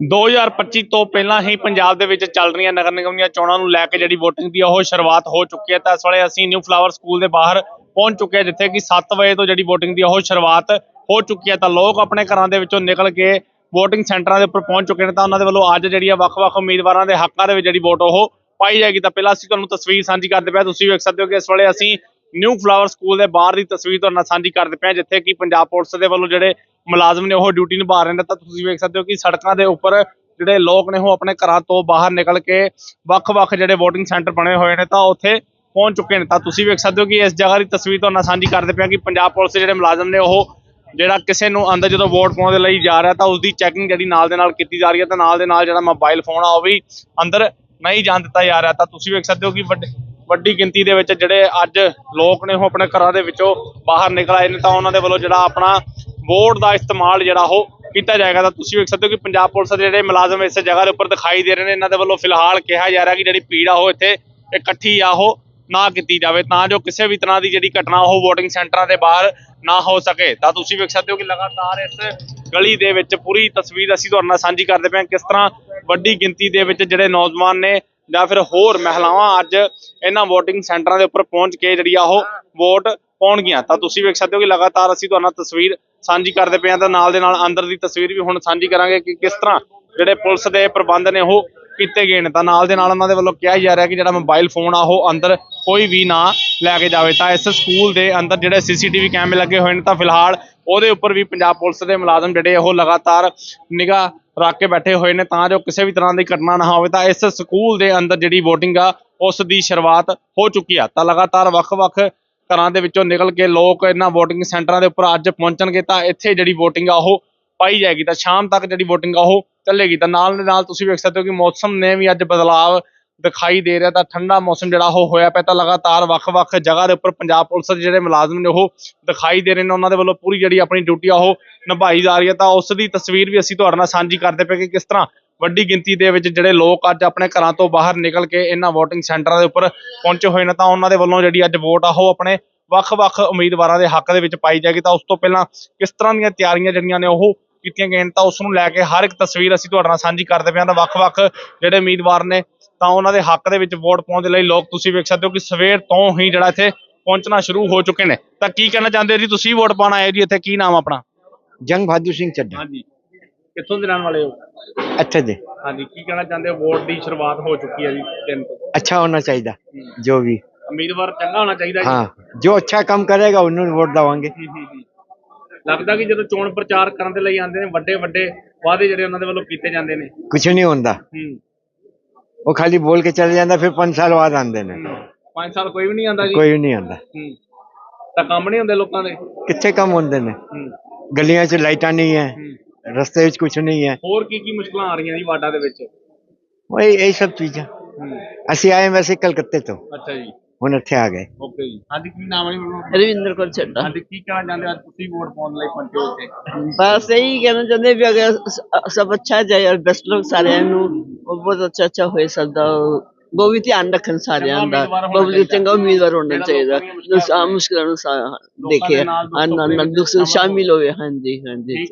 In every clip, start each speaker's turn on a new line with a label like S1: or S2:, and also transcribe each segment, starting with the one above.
S1: 2025 ਤੋਂ ਪਹਿਲਾਂ ਹੀ ਪੰਜਾਬ ਦੇ ਵਿੱਚ ਚੱਲ ਰਹੀਆਂ ਨਗਰ ਨਿਗਮ ਦੀਆਂ ਚੋਣਾਂ ਨੂੰ ਲੈ ਕੇ ਜਿਹੜੀ VOTING ਦੀ ਉਹ ਸ਼ੁਰੂਆਤ ਹੋ ਚੁੱਕੀ ਹੈ। ਤਾਂ ਇਸ ਵੇਲੇ ਅਸੀਂ ਨਿਊ ਫਲਾਵਰ ਸਕੂਲ ਦੇ ਬਾਹਰ ਪਹੁੰਚ ਚੁੱਕੇ ਹਾਂ, ਜਿੱਥੇ ਕਿ 7 ਵਜੇ ਤੋਂ ਜਿਹੜੀ VOTING ਦੀ ਉਹ ਸ਼ੁਰੂਆਤ ਹੋ ਚੁੱਕੀ ਹੈ। ਤਾਂ ਲੋਕ ਆਪਣੇ ਘਰਾਂ ਦੇ ਵਿੱਚੋਂ ਨਿਕਲ ਕੇ VOTING ਸੈਂਟਰਾਂ ਦੇ ਉੱਪਰ ਪਹੁੰਚ ਚੁੱਕੇ ਨੇ। ਤਾਂ ਉਹਨਾਂ ਦੇ ਵੱਲੋਂ ਅੱਜ ਜਿਹੜੀ ਆ ਵੱਖ-ਵੱਖ ਉਮੀਦਵਾਰਾਂ ਦੇ ਹੱਕਾਂ ਦੇ ਵਿੱਚ ਜਿਹੜੀ ਵੋਟ ਉਹ ਪਾਈ ਜਾਏਗੀ। ਤਾਂ ਪਹਿਲਾਂ ਅਸੀਂ ਤੁਹਾਨੂੰ ਤਸਵੀਰ ਸਾਂਝੀ ਕਰਦੇ ਪਏ ਹਾਂ। ਤੁਸੀਂ ਵੇਖ ਸਕਦੇ ਹੋ ਕਿ ਇਸ ਵੇਲੇ ਅਸੀਂ ਨਿਊ ਫਲਾਵਰ ਸਕੂਲ ਦੇ ਬਾਹਰ ਦੀ ਤਸਵੀਰ ਤੁਹਾਡੇ ਨਾਲ ਸਾਂਝੀ ਕਰਦੇ ਪਏ ਹਾਂ, ਜਿੱਥੇ ਕਿ ਪੰਜਾਬ ਪੁਲਿਸ ਦੇ ਵੱਲੋਂ ਜਿਹੜੇ ਮੁਲਾਜ਼ਮ ਨੇ ਉਹ ਡਿਊਟੀ ਨਿਭਾ ਰਹੇ ਨੇ। ਤਾਂ ਤੁਸੀਂ ਵੇਖ ਸਕਦੇ ਹੋ ਕਿ ਸੜਕਾਂ ਦੇ ਉੱਪਰ ਜਿਹੜੇ ਲੋਕ ਨੇ ਉਹ ਆਪਣੇ ਘਰਾਂ ਤੋਂ ਬਾਹਰ ਨਿਕਲ ਕੇ ਵੱਖ-ਵੱਖ ਜਿਹੜੇ VOTING ਸੈਂਟਰ ਬਣੇ ਹੋਏ ਨੇ, ਤਾਂ ਉੱਥੇ ਪਹੁੰਚ ਚੁੱਕੇ ਨੇ। ਤਾਂ ਤੁਸੀਂ ਵੇਖ ਸਕਦੇ ਹੋ ਕਿ ਇਸ ਜਗ੍ਹਾ ਦੀ ਤਸਵੀਰ ਤੁਹਾਡੇ ਨਾਲ ਸਾਂਝੀ ਕਰਦੇ ਪਏ ਹਾਂ ਕਿ ਪੰਜਾਬ ਪੁਲਿਸ ਦੇ ਜਿਹੜੇ ਮੁਲਾਜ਼ਮ ਨੇ ਉਹ ਜਿਹੜਾ ਕਿਸੇ ਨੂੰ ਅੰਦਰ ਜਦੋਂ ਵੋਟ ਪਾਉਣ ਦੇ ਲਈ ਜਾ ਰਿਹਾ, ਤਾਂ ਉਸ ਦੀ ਚੈਕਿੰਗ ਜਿਹੜੀ ਨਾਲ ਦੇ ਨਾਲ ਕੀਤੀ ਜਾ ਰਹੀ ਹੈ, ਤਾਂ ਨਾਲ ਦੇ ਨਾਲ ਜਿਹੜਾ ਮੋਬਾਈਲ ਫੋਨ ਆ, ਉਹ ਵੀ ਅੰਦਰ ਨਹੀਂ ਜਾਣ ਦਿੱਤਾ ਜਾ ਰਿਹਾ। ਤਾਂ ਤੁਸੀਂ ਵੇਖ ਸਕਦੇ ਹੋ ਕਿ ਵੱਡੇ ਵੱਡੀ ਗਿਣਤੀ ਦੇ ਵਿੱਚ ਜਿਹੜੇ ਅੱਜ ਲੋਕ ਨੇ ਉਹ ਆਪਣੇ ਘਰਾਂ ਦੇ ਵਿੱਚੋਂ ਬਾਹਰ ਨਿਕਲ ਆਏ ਨੇ ਤਾਂ ਉਹਨਾਂ ਦੇ ਵੱਲੋਂ ਜਿਹੜਾ ਆਪਣਾ ਵੋਟ ਦਾ ਇਸਤੇਮਾਲ ਜਿਹੜਾ ਉਹ ਕੀਤਾ ਜਾਏਗਾ। ਤਾਂ ਤੁਸੀਂ ਵੇਖ ਸਕਦੇ ਹੋ ਕਿ ਪੰਜਾਬ ਪੁਲਿਸ ਦੇ ਜਿਹੜੇ ਮੁਲਾਜ਼ਮ ਇਸ ਜਗ੍ਹਾ ਦੇ ਉੱਪਰ ਦਿਖਾਈ ਦੇ ਰਹੇ ਨੇ, ਇਹਨਾਂ ਦੇ ਵੱਲੋਂ ਫਿਲਹਾਲ ਕਿਹਾ ਜਾ ਰਿਹਾ ਕਿ ਜਿਹੜੀ ਭੀੜ ਆ ਉਹ ਇੱਥੇ ਇਕੱਠੀ ਆ, ਉਹ ਨਾ ਕੀਤੀ ਜਾਵੇ, ਤਾਂ ਜੋ ਕਿਸੇ ਵੀ ਤਰ੍ਹਾਂ ਦੀ ਜਿਹੜੀ ਘਟਨਾ ਉਹ VOTING ਸੈਂਟਰਾਂ ਦੇ ਬਾਹਰ ਨਾ ਹੋ ਸਕੇ। ਤਾਂ ਤੁਸੀਂ ਵੇਖ ਸਕਦੇ ਹੋ ਕਿ ਲਗਾਤਾਰ ਇਸ ਗਲੀ ਦੇ ਵਿੱਚ ਪੂਰੀ ਤਸਵੀਰ ਅਸੀਂ ਤੁਹਾਡੇ ਨਾਲ ਸਾਂਝੀ ਕਰਦੇ ਪਏ ਹਾਂ ਕਿਸ ਤਰ੍ਹਾਂ ਵੱਡੀ ਗਿਣਤੀ ਦੇ ਵਿੱਚ ਜਿਹੜੇ ਨੌਜਵਾਨ ਨੇ ਜਾਂ ਫਿਰ ਹੋਰ ਮਹਿਲਾਵਾਂ ਅੱਜ ਇਹਨਾਂ VOTING ਸੈਂਟਰਾਂ ਦੇ ਉੱਪਰ ਪਹੁੰਚ ਕੇ ਜਿਹੜੀ ਆ ਉਹ ਵੋਟ ਪਾਉਣਗੀਆਂ। ਤਾਂ ਤੁਸੀਂ ਵੇਖ ਸਕਦੇ ਹੋ ਕਿ ਲਗਾਤਾਰ ਅਸੀਂ ਤੁਹਾਨੂੰ ਤਸਵੀਰ ਸਾਂਝੀ ਕਰਦੇ ਪਏ ਹਾਂ ਤਾਂ ਨਾਲ ਦੇ ਨਾਲ ਅੰਦਰ ਦੀ ਤਸਵੀਰ ਵੀ ਹੁਣ ਸਾਂਝੀ ਕਰਾਂਗੇ ਕਿ ਕਿਸ ਤਰ੍ਹਾਂ ਜਿਹੜੇ ਪੁਲਿਸ ਦੇ ਪ੍ਰਬੰਧ ਨੇ ਉਹ ਕੀਤੇ ਗਏ ਨੇ। ਤਾਂ ਨਾਲ ਦੇ ਨਾਲ ਉਹਨਾਂ ਦੇ ਵੱਲੋਂ ਕਿਹਾ ਜਾ ਰਿਹਾ ਕਿ ਜਿਹੜਾ ਮੋਬਾਈਲ ਫੋਨ ਆ, ਉਹ ਅੰਦਰ ਕੋਈ ਵੀ ਨਾ ਲੈ ਕੇ ਜਾਵੇ। ਤਾਂ ਇਸ ਸਕੂਲ ਦੇ ਅੰਦਰ ਜਿਹੜੇ ਸੀਸੀਟੀਵੀ ਕੈਮਰੇ ਲੱਗੇ ਹੋਏ ਨੇ ਤਾਂ ਫਿਲਹਾਲ ਉਹਦੇ ਉੱਪਰ ਵੀ ਪੰਜਾਬ ਪੁਲਿਸ ਦੇ ਮੁਲਾਜ਼ਮ ਜਿਹੜੇ ਉਹ ਲਗਾਤਾਰ ਨਿਗਾਹ ਰੱਖ ਕੇ ਬੈਠੇ ਹੋਏ ਨੇ ਤਾਂ ਜੋ ਕਿਸੇ ਵੀ ਤਰ੍ਹਾਂ ਦੀ ਘਟਨਾ ਨਾ ਹੋਵੇ, ਤਾਂ ਇਸ ਸਕੂਲ ਦੇ ਅੰਦਰ ਜਿਹੜੀ VOTING ਆ, ਉਸ ਦੀ ਸ਼ੁਰੂਆਤ ਹੋ ਚੁੱਕੀ ਆ। ਤਾਂ ਲਗਾਤਾਰ ਵੱਖ-ਵੱਖ ਘਰਾਂ ਦੇ ਵਿੱਚੋਂ ਨਿਕਲ ਕੇ ਲੋਕ ਇਹਨਾਂ VOTING ਸੈਂਟਰਾਂ ਦੇ ਉੱਪਰ ਅੱਜ ਪਹੁੰਚਣਗੇ, ਤਾਂ ਇੱਥੇ ਜਿਹੜੀ VOTING ਆ, ਉਹ ਪਾਈ ਜਾਏਗੀ। ਤਾਂ ਸ਼ਾਮ ਤੱਕ ਜਿਹੜੀ VOTING ਆ, ਉਹ ਚੱਲੇਗੀ। ਤਾਂ ਨਾਲ ਦੇ ਨਾਲ ਤੁਸੀਂ ਵੇਖ ਸਕਦੇ ਹੋ ਕਿ ਮੌਸਮ ਨੇ ਵੀ ਅੱਜ ਬਦਲਾਵ ਦਿਖਾਈ ਦੇ ਰਿਹਾ ਤਾਂ ਠੰਡਾ ਮੌਸਮ ਜਿਹੜਾ ਉਹ ਹੋਇਆ ਪਿਆ ਤਾਂ ਲਗਾਤਾਰ ਵੱਖ-ਵੱਖ ਜਗ੍ਹਾ ਦੇ ਉੱਪਰ ਪੰਜਾਬ ਪੁਲਿਸ ਦੇ ਜਿਹੜੇ ਮੁਲਾਜ਼ਮ ਨੇ ਉਹ ਦਿਖਾਈ ਦੇ ਰਹੇ ਨੇ, ਉਹਨਾਂ ਦੇ ਵੱਲੋਂ ਪੂਰੀ ਜਿਹੜੀ ਆਪਣੀ ਡਿਊਟੀ ਆ ਉਹ ਨਿਭਾਈ ਜਾ ਰਹੀ ਹੈ ਤਾਂ ਉਸ ਦੀ ਤਸਵੀਰ ਵੀ ਅਸੀਂ ਤੁਹਾਡੇ ਨਾਲ ਸਾਂਝੀ ਕਰਦੇ ਪਏ ਕਿ ਕਿਸ ਤਰ੍ਹਾਂ ਵੱਡੀ ਗਿਣਤੀ ਦੇ ਵਿੱਚ ਜਿਹੜੇ ਲੋਕ ਅੱਜ ਆਪਣੇ ਘਰਾਂ ਤੋਂ ਬਾਹਰ ਨਿਕਲ ਕੇ ਇਹਨਾਂ VOTING ਸੈਂਟਰਾਂ ਦੇ ਉੱਪਰ ਪਹੁੰਚੇ ਹੋਏ ਨੇ ਤਾਂ ਉਹਨਾਂ ਦੇ ਵੱਲੋਂ ਜਿਹੜੀ ਅੱਜ ਵੋਟ ਆ ਉਹ ਆਪਣੇ ਵੱਖ-ਵੱਖ ਉਮੀਦਵਾਰਾਂ ਦੇ ਹੱਕ ਦੇ ਵਿੱਚ ਪਾਈ ਜਾਏਗੀ ਤਾਂ ਉਸ ਤੋਂ ਪਹਿਲਾਂ ਕਿਸ ਤਰ੍ਹਾਂ ਦੀਆਂ ਤਿਆਰੀਆਂ ਜਿਹੜੀਆਂ ਨੇ ਉਹ ਕੀਤੀਆਂ ਗਈਆਂ ਨੇ ਤਾਂ ਉਸ ਨੂੰ ਲੈ ਕੇ ਹਰ ਇੱਕ ਤਸਵੀਰ ਅਸੀਂ ਤੁਹਾਡੇ ਨਾਲ ਸਾਂਝੀ ਕਰਦੇ ਪਏ ਹਾਂ ਤਾਂ ਵੱਖ-ਵੱਖ ਜਿਹੜੇ ਉਮੀਦਵਾਰ ਨੇ ਤਾਂ ਉਹਨਾਂ ਦੇ ਹੱਕ ਦੇ ਵਿੱਚ ਵੋਟ ਪਾਉਣ ਦੇ ਲਈ ਲੋਕ ਤੁਸੀਂ ਵੇਖ ਸਕਦੇ ਹੋ ਕਿ ਸਵੇਰ ਤੋਂ ਹੀ ਜਿਹੜਾ ਇੱਥੇ ਪਹੁੰਚਣਾ ਸ਼ੁਰੂ ਹੋ ਚੁੱਕੇ ਨੇ। ਤਾਂ ਕੀ ਕਹਿਣਾ ਚਾਹੁੰਦੇ ਜੀ? ਤੁਸੀਂ ਵੋਟ ਪਾਉਣਾ ਆਏ ਜੀ ਇੱਥੇ ਕੀ ਨਾਮ ਆਪਣਾ?
S2: ਜੰਗ ਬਹਾਦਰ ਸਿੰਘ ਚੱਡਾ।
S1: ਹਾਂਜੀ। ਕਿੱਥੋਂ ਦੇ ਰਹਿਣ ਵਾਲੇ ਹੋ?
S2: ਅੱਛਾ ਜੀ
S1: ਹਾਂਜੀ ਕੀ ਕਹਿਣਾ ਚਾਹੁੰਦੇ ਹੋ? ਵੋਟ ਦੀ ਸ਼ੁਰੂਆਤ ਹੋ ਚੁੱਕੀ ਹੈ ਜੀ ਦਿਨ ਤੋਂ।
S2: ਅੱਛਾ ਹੋਣਾ ਚਾਹੀਦਾ ਜੋ ਵੀ।
S1: ਉਮੀਦਵਾਰ ਚੰਗਾ ਹੋਣਾ ਚਾਹੀਦਾ
S2: ਹਾਂ ਜੋ ਅੱਛਾ ਕੰਮ ਕਰੇਗਾ ਉਹਨੂੰ ਵੋਟ ਦਵਾਂਗੇ।
S1: ਜੀ, ਜੀ, ਜੀ। ਲੱਗਦਾ ਕਿ ਜਦੋਂ ਚੋਣ ਪ੍ਰਚਾਰ ਕਰਨ ਦੇ ਲਈ ਆਉਂਦੇ ਨੇ ਵੱਡੇ ਵੱਡੇ ਵਾਅਦੇ ਜਿਹੜੇ ਉਹਨਾਂ ਦੇ ਵੱਲੋਂ ਕੀਤੇ ਜਾਂਦੇ ਨੇ।
S2: ਕੁਝ ਨਹੀਂ ਹੁੰਦਾ।
S1: ਹੂੰ।
S2: ਉਹ ਖਾਲੀ ਬੋਲ ਕੇ ਚਲੇ ਜਾਂਦਾ ਫਿਰ 5 ਸਾਲ ਬਾਅਦ ਆਉਂਦੇ ਨੇ।
S1: 5 ਸਾਲ ਕੋਈ ਵੀ ਨਹੀਂ ਆਂਦਾ ਜੀ?
S2: ਕੋਈ ਵੀ ਨਹੀਂ
S1: ਆਉਂਦਾ। ਤਾਂ ਕੰਮ ਨਹੀਂ ਹੁੰਦੇ ਲੋਕਾਂ ਦੇ?
S2: ਕਿੱਥੇ ਕੰਮ
S1: ਹੁੰਦੇ
S2: ਨੇ? ਗਲੀਆਂ 'ਚ ਲਾਈਟਾਂ ਨਹੀਂ
S1: ਹੈ।
S2: ਰਸਤੇ ਵਿੱਚ ਕੁਝ ਨਹੀਂ ਹੈ
S1: ਹੋਰ ਕੀ ਕੀ ਮੁਸ਼ਕਲਾਂ ਆ ਰਹੀਆਂ ਜੀ ਵਾਡਾ ਦੇ ਵਿੱਚ?
S2: ਉਹ ਇਹ ਸਭ
S1: ਚੀਜ਼ਾਂ।
S2: ਅਸੀਂ ਆਏ ਵੈਸੇ ਕਲਕੱਤੇ ਤੋਂ।
S1: ਅੱਛਾ ਜੀ।
S2: ਹੁਣ ਇੱਥੇ ਆ ਗਏ।
S1: ਓਕੇ ਜੀ। ਹਾਂਜੀ ਕੀ ਨਾਮ ਹੈ ਜੀ
S3: ਰਵਿੰਦਰ ਕੌਰ ਚੱਡਾ।
S1: ਹਾਂਜੀ ਕੀ ਕਹਿਣਾ ਚਾਹੁੰਦੇ ਹੋ ਅੱਜ ਤੁਸੀਂ ਵੋਟ ਪਾਉਣ ਲਈ ਪਹੁੰਚੇ ਹੋ ਇੱਥੇ?
S3: ਬਸ ਇਹੀ ਕਹਿਣਾ ਚਾਹੁੰਦੇ ਵੀ ਅਗਰ ਸਭ ਅੱਛਾ ਜਾਏ ਔਰ ਬੈਸਟ ਲੋਕ ਸਾਰਿਆਂ ਨੂੰ ਉਹ ਬਹੁਤ ਅੱਛਾ ਅੱਛਾ ਹੋਏ ਸਕਦਾ। ਉਹ ਵੀ ਧਿਆਨ ਰੱਖਣ ਸਾਰਿਆਂ ਦਾ।
S1: ਚਾਹੀਦਾ।
S3: ਚੰਗਾ ਉਮੀਦਵਾਰ ਹੋਣਾ ਚਾਹੀਦਾ।
S1: ਮੁਸ਼ਕਲਾਂ
S3: ਨੂੰ ਦੇਖੇ
S1: ਦੇ ਨਾਲ ਦੁੱਖ ਸ਼ਾਮਲ
S3: ਹੋਵੇ। ਹਾਂਜੀ ਹਾਂਜੀ।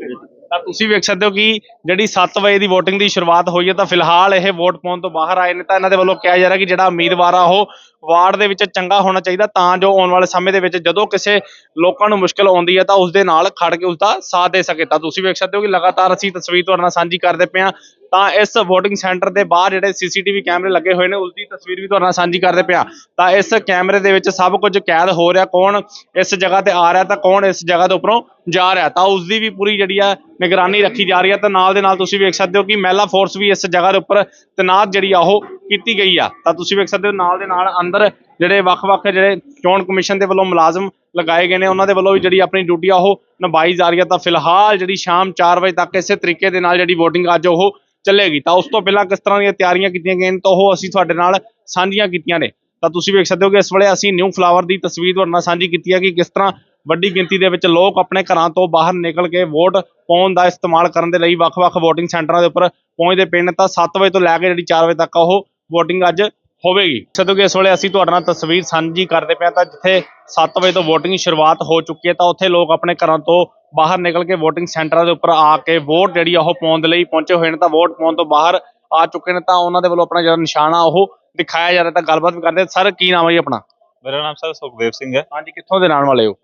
S1: ਤਾਂ ਤੁਸੀਂ ਵੇਖ ਸਕਦੇ ਹੋ ਕਿ ਜਿਹੜੀ 7 ਵਜੇ ਦੀ VOTING ਦੀ ਸ਼ੁਰੂਆਤ ਹੋਈ ਹੈ ਤਾਂ ਫਿਲਹਾਲ ਇਹ ਵੋਟ ਪਾਉਣ ਤੋਂ ਬਾਹਰ ਆਏ ਨੇ ਤਾਂ ਇਹਨਾਂ ਦੇ ਵੱਲੋਂ ਕਿਹਾ ਜਾ ਰਿਹਾ ਕਿ ਜਿਹੜਾ ਉਮੀਦਵਾਰ ਆ ਉਹ ਵਾਰਡ ਦੇ ਵਿੱਚ ਚੰਗਾ ਹੋਣਾ ਚਾਹੀਦਾ ਤਾਂ ਜੋ ਆਉਣ ਵਾਲੇ ਸਮੇਂ ਦੇ ਵਿੱਚ ਜਦੋਂ ਕਿਸੇ ਲੋਕਾਂ ਨੂੰ ਮੁਸ਼ਕਲ ਆਉਂਦੀ ਹੈ ਤਾਂ ਉਸ ਦੇ ਨਾਲ ਖੜ ਕੇ ਉਸ ਦਾ ਸਾਥ ਦੇ ਸਕੇ। ਤਾਂ ਤੁਸੀਂ ਵੇਖ ਸਕਦੇ ਹੋ ਕਿ ਲਗਾਤਾਰ ਅਸੀਂ ਤਸਵੀਰ ਤੁਹਾਡੇ ਨਾਲ ਸਾਂਝੀ ਕਰਦੇ ਪਏ ਹਾਂ। ਤਾਂ ਇਸ VOTING ਸੈਂਟਰ ਦੇ ਬਾਹਰ ਜਿਹੜੇ ਸੀਸੀਟੀਵੀ ਕੈਮਰੇ ਲੱਗੇ ਹੋਏ ਨੇ ਉਸ ਦੀ ਤਸਵੀਰ ਵੀ ਤੁਹਾਡੇ ਨਾਲ ਸਾਂਝੀ ਕਰਦੇ ਪਿਆ। ਤਾਂ ਇਸ ਕੈਮਰੇ ਦੇ ਵਿੱਚ ਸਭ ਕੁਝ ਕੈਦ ਹੋ ਰਿਹਾ। ਕੌਣ ਇਸ ਜਗ੍ਹਾ ਤੇ ਆ ਰਿਹਾ ਤਾਂ ਕੌਣ ਇਸ ਜਗ੍ਹਾ ਦੇ ਉੱਪਰੋਂ ਜਾ ਰਿਹਾ? ਤਾਂ ਉਸ ਦੀ ਵੀ ਪੂਰੀ ਜਿਹੜੀ ਆ ਨਿਗਰਾਨੀ ਰੱਖੀ ਜਾ ਰਹੀ ਹੈ ਤਾਂ ਨਾਲ ਦੇ ਨਾਲ ਤੁਸੀਂ ਵੇਖ ਸਕਦੇ ਹੋ ਕਿ ਮਹਿਲਾ ਫੋਰਸ ਵੀ ਇਸ ਜਗ੍ਹਾ ਦੇ ਉੱਪਰ ਤੈਨਾਤ ਜਿਹੜੀ ਆ, ਉਹ ਕੀਤੀ ਗਈ ਆ। ਤਾਂ ਤੁਸੀਂ ਵੇਖ ਸਕਦੇ ਹੋ ਨਾਲ ਦੇ ਨਾਲ ਅੰਦਰ ਜਿਹੜੇ ਵੱਖ-ਵੱਖ ਜਿਹੜੇ ਚੋਣ ਕਮਿਸ਼ਨ ਦੇ ਵੱਲੋਂ ਮੁਲਾਜ਼ਮ ਲਗਾਏ ਗਏ ਨੇ, ਉਹਨਾਂ ਦੇ ਵੱਲੋਂ ਵੀ ਜਿਹੜੀ ਆਪਣੀ ਡਿਊਟੀ ਆ, ਉਹ ਨਿਭਾਈ ਜਾ ਰਹੀ ਹੈ ਤਾਂ ਫਿਲਹਾਲ ਜਿਹੜੀ ਸ਼ਾਮ 4 ਵਜੇ ਤੱਕ ਇਸੇ ਤਰੀਕੇ ਦੇ ਨਾਲ ਜਿਹੜੀ VOTING ਅੱਜ ਉਹ ਚੱਲੇਗੀ, ਤਾਂ ਉਸ ਤੋਂ ਪਹਿਲਾਂ ਕਿਸ ਤਰ੍ਹਾਂ ਦੀਆਂ ਤਿਆਰੀਆਂ ਕੀਤੀਆਂ ਗਈਆਂ ਨੇ ਤਾਂ ਉਹ ਅਸੀਂ ਤੁਹਾਡੇ ਨਾਲ ਸਾਂਝੀਆਂ ਕੀਤੀਆਂ ਨੇ। ਤਾਂ ਤੁਸੀਂ ਵੇਖ ਸਕਦੇ ਹੋ ਕਿ ਇਸ ਵੇਲੇ ਅਸੀਂ ਨਿਊ ਫਲਾਵਰ ਦੀ ਤਸਵੀਰ ਤੁਹਾਡੇ ਨਾਲ ਸਾਂਝੀ ਕੀਤੀ ਹੈ ਕਿ ਕਿਸ ਤਰ੍ਹਾਂ ਵੱਡੀ ਗਿਣਤੀ ਦੇ ਵਿੱਚ ਲੋਕ ਆਪਣੇ ਘਰਾਂ ਤੋਂ ਬਾਹਰ ਨਿਕਲ ਕੇ ਵੋਟ ਪਾਉਣ ਦਾ ਇਸਤੇਮਾਲ ਕਰਨ ਦੇ ਲਈ ਵੱਖ-ਵੱਖ VOTING ਸੈਂਟਰਾਂ ਦੇ ਉੱਪਰ ਪਹੁੰਚਦੇ ਪਏ ਨੇ। ਤਾਂ 7 ਵਜੇ ਤੋਂ ਲੈ ਕੇ ਜਿਹੜੀ 4 ਵਜੇ ਤੱਕ ਆ ਉਹ VOTING ਅੱਜ ਹੋਵੇਗੀ। ਜਦੋਂ ਕਿ ਇਸ ਵੇਲੇ ਅਸੀਂ ਤੁਹਾਡੇ ਨਾਲ ਤਸਵੀਰ ਸਾਂਝੀ ਕਰਦੇ ਪਏ ਹਾਂ ਤਾਂ ਜਿੱਥੇ 7 ਵਜੇ ਤੋਂ VOTING ਸ਼ੁਰੂਆਤ ਹੋ ਚੁੱਕੀ ਹੈ ਤਾਂ ਉੱਥੇ ਲੋਕ ਆਪਣੇ ਘਰਾਂ ਤੋਂ ਬਾਹਰ ਨਿਕਲ ਕੇ VOTING ਸੈਂਟਰਾਂ ਦੇ ਉੱਪਰ ਆ ਕੇ ਵੋਟ ਜਿਹੜੀ ਆ ਉਹ ਪਾਉਣ ਦੇ ਲਈ ਪਹੁੰਚੇ ਹੋਏ ਨੇ ਤਾਂ ਵੋਟ ਪਾਉਣ ਤੋਂ ਬਾਹਰ ਆ ਚੁੱਕੇ ਨੇ ਤਾਂ ਉਹਨਾਂ ਦੇ ਵੱਲੋਂ ਆਪਣਾ ਜਿਹੜਾ ਨਿਸ਼ਾਨ ਉਹ ਦਿਖਾਇਆ ਜਾ ਰਿਹਾ ਤਾਂ ਗੱਲਬਾਤ ਵੀ ਕਰਦੇ ਸਰ ਕੀ ਨਾਮ ਹੈ ਜੀ ਆਪਣਾ?
S4: ਮੇਰਾ ਨਾਮ ਸਰ ਸੁਖਦੇਵ ਸਿੰਘ ਹੈ।
S1: ਹਾਂਜੀ ਕਿੱਥੋਂ ਦੇ ਰਹਿਣ ਵਾਲੇ ਹੋ?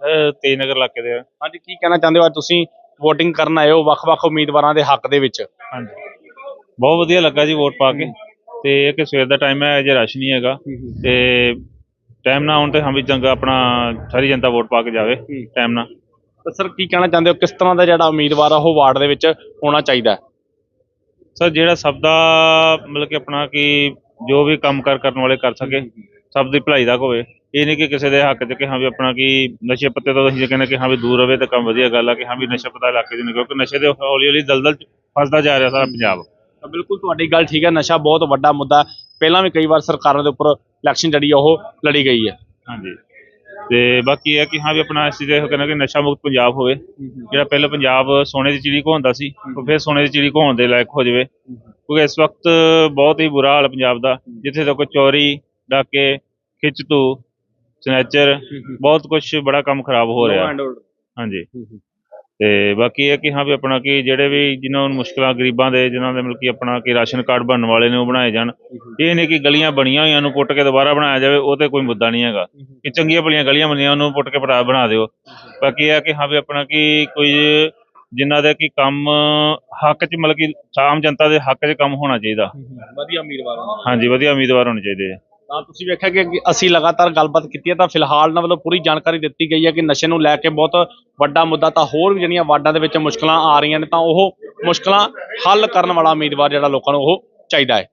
S4: ਤੇਜਨਗਰ ਇਲਾਕੇ ਦੇ।
S1: ਹਾਂਜੀ ਕੀ ਕਹਿਣਾ ਚਾਹੁੰਦੇ ਹੋ ਅੱਜ ਤੁਸੀਂ VOTING ਕਰਨ ਆਏ ਹੋ ਵੱਖ-ਵੱਖ ਉਮੀਦਵਾਰਾਂ ਦੇ ਹੱਕ ਦੇ ਵਿੱਚ?
S4: ਹਾਂਜੀ। ਬਹੁਤ ਵਧੀਆ ਲੱਗਾ ਜੀ ਵੋਟ ਪਾ ਕੇ। ਤੇ ਇਹ ਕਿ ਸਵੇਰ ਦਾ ਟਾਈਮ ਹੈ ਅਜੇ ਰਸ਼ ਨਹੀਂ ਹੈਗਾ। ਤੇ ਟਾਈਮ ਨਾ ਆਉਣ ਤੇ ਹਾਂ ਵੀ ਚੰਗਾ ਆਪਣਾ ਸਾਰੀ ਜਨਤਾ ਵੋਟ ਪਾ ਕੇ ਜਾਵੇ ਟਾਈਮ ਨਾਲ।
S1: ਤਾਂ ਸਰ ਕੀ ਕਹਿਣਾ ਚਾਹੁੰਦੇ ਹੋ? ਕਿਸ ਤਰ੍ਹਾਂ ਦਾ ਜਿਹੜਾ ਉਮੀਦਵਾਰ ਆ ਉਹ ਵਾਰਡ ਦੇ ਵਿੱਚ ਹੋਣਾ ਚਾਹੀਦਾ
S4: ਸਰ ਜਿਹੜਾ ਸਭ ਦਾ ਮਤਲਬ ਕਿ ਆਪਣਾ ਕਿ ਜੋ ਵੀ ਕੰਮ ਕਾਰ ਕਰਨ ਵਾਲੇ ਕਰ ਸਕੇ ਸਭ ਦੀ ਭਲਾਈ ਦਾ ਹੋਵੇ। ਇਹ ਨਹੀਂ ਕਿ ਕਿਸੇ ਦੇ ਹੱਕ 'ਚ ਕਿ ਹਾਂ ਵੀ ਆਪਣਾ ਕਿ ਨਸ਼ੇ ਪੱਤੇ ਤੋਂ ਅਸੀਂ ਕਹਿੰਦੇ ਕਿ ਹਾਂ ਵੀ ਦੂਰ ਰਵੇ ਤਾਂ ਕੰਮ ਵਧੀਆ ਗੱਲ ਆ ਕਿ ਹਾਂ ਵੀ ਨਸ਼ਾ ਪਤਾ ਇਲਾਕੇ 'ਚ ਨਹੀਂ ਕਿਉਂਕਿ ਨਸ਼ੇ ਦੇ ਹੌਲੀ ਹੌਲੀ ਦਲਦਲ 'ਚ ਫਸਦਾ ਜਾ ਰਿਹਾ ਸਾਰਾ ਪੰਜਾਬ।
S1: ਬਿਲਕੁਲ ਤੁਹਾਡੀ ਗੱਲ ਠੀਕ ਹੈ ਨਸ਼ਾ ਬਹੁਤ ਵੱਡਾ ਮੁੱਦਾ। ਪਹਿਲਾਂ ਵੀ ਕਈ ਵਾਰ ਸਰਕਾਰਾਂ ਦੇ ਉੱਪਰ ਇਲੈਕਸ਼ਨ ਜਿਹੜੀ ਉਹ ਲੜੀ ਗਈ ਹੈ।
S4: ਹਾਂਜੀ। ਤੇ ਬਾਕੀ ਇਹ ਹੈ ਕਿ ਹਾਂ ਵੀ ਆਪਣਾ ਅਸੀਂ ਤੇ ਕਹਿੰਦੇ ਕਿ ਨਸ਼ਾ ਮੁਕਤ ਪੰਜਾਬ ਹੋਵੇ। ਜਿਹੜਾ ਪਹਿਲਾਂ ਪੰਜਾਬ ਸੋਨੇ ਦੀ ਚਿੜੀ ਘੋਂਦਾ ਸੀ ਉਹ ਫਿਰ ਸੋਨੇ ਦੀ ਚਿੜੀ ਘੋਣ ਦੇ ਲਾਇਕ ਹੋ ਜਾਵੇ। ਕਿਉਂਕਿ ਇਸ ਵਕਤ ਬਹੁਤ ਹੀ ਬੁਰਾ ਹਾਲ ਪੰਜਾਬ ਦਾ ਜਿੱਥੇ ਤੱਕ ਚੋਰੀ ਡਾਕੇ ਖਿੱਚਤੂ ਸਨੈਚਰ ਬਹੁਤ ਕੁਝ ਬੜਾ ਕੰਮ ਖਰਾਬ ਹੋ ਰਿਹਾ। ਹਾਂਜੀ। ਤੇ ਬਾਕੀ ਇਹ ਕਿ ਹਾਂ ਵੀ ਆਪਣਾ ਕਿ ਜਿਹੜੇ ਵੀ ਜਿਨ੍ਹਾਂ ਨੂੰ ਮੁਸ਼ਕਲਾਂ ਗਰੀਬਾਂ ਦੇ ਜਿਨ੍ਹਾਂ ਦੇ ਮਤਲਬ ਕਿ ਆਪਣਾ ਕਿ ਰਾਸ਼ਨ ਕਾਰਡ ਬਣਨ ਵਾਲੇ ਨੇ ਉਹ ਬਣਾਏ ਜਾਣ। ਇਹ ਨਹੀਂ ਕਿ ਗਲੀਆਂ ਬਣੀਆਂ ਹੋਈਆਂ ਨੂੰ ਪੁੱਟ ਕੇ ਦੁਬਾਰਾ ਬਣਾਇਆ ਜਾਵੇ ਉਹ ਤੇ ਕੋਈ ਮੁੱਦਾ ਨਹੀਂ ਹੈਗਾ। ਕਿ ਚੰਗੀਆਂ ਭਲੀਆਂ ਗਲੀਆਂ ਬਣੀਆਂ ਉਹਨੂੰ ਪੁੱਟ ਕੇ ਬਣਾ ਬਣਾ ਦਿਓ। ਬਾਕੀ ਇਹ ਕਿ ਹਾਂ ਵੀ ਆਪਣਾ ਕਿ ਕੋਈ ਜਿਨ੍ਹਾਂ ਦਾ ਕਿ ਕੰਮ ਹੱਕ 'ਚ ਮਤਲਬ ਕਿ ਆਮ ਜਨਤਾ ਦੇ ਹੱਕ 'ਚ ਕੰਮ ਹੋਣਾ ਚਾਹੀਦਾ।
S1: ਵਧੀਆ ਉਮੀਦਵਾਰ
S4: ਹਾਂਜੀ ਵਧੀਆ ਉਮੀਦਵਾਰ ਹੋਣੇ ਚਾਹੀਦੇ ਆ।
S1: ਤਾਂ ਤੁਸੀਂ ਵੇਖਿਆ ਕਿ ਅੱਗੇ ਅਸੀਂ ਲਗਾਤਾਰ ਗੱਲਬਾਤ ਕੀਤੀ ਹੈ ਤਾਂ ਫਿਲਹਾਲ ਨਾ ਵੱਲੋਂ ਪੂਰੀ ਜਾਣਕਾਰੀ ਦਿੱਤੀ ਗਈ ਹੈ ਕਿ ਨਸ਼ੇ ਨੂੰ ਲੈ ਕੇ ਬਹੁਤ ਵੱਡਾ ਮੁੱਦਾ ਤਾਂ ਹੋਰ ਵੀ ਜਿਹੜੀਆਂ ਵਾਰਡਾਂ ਦੇ ਵਿੱਚ ਮੁਸ਼ਕਲਾਂ ਆ ਰਹੀਆਂ ਨੇ ਤਾਂ ਉਹ ਮੁਸ਼ਕਲਾਂ ਹੱਲ ਕਰਨ ਵਾਲਾ ਉਮੀਦਵਾਰ ਜਿਹੜਾ ਲੋਕਾਂ ਨੂੰ ਉਹ ਚਾਹੀਦਾ ਹੈ।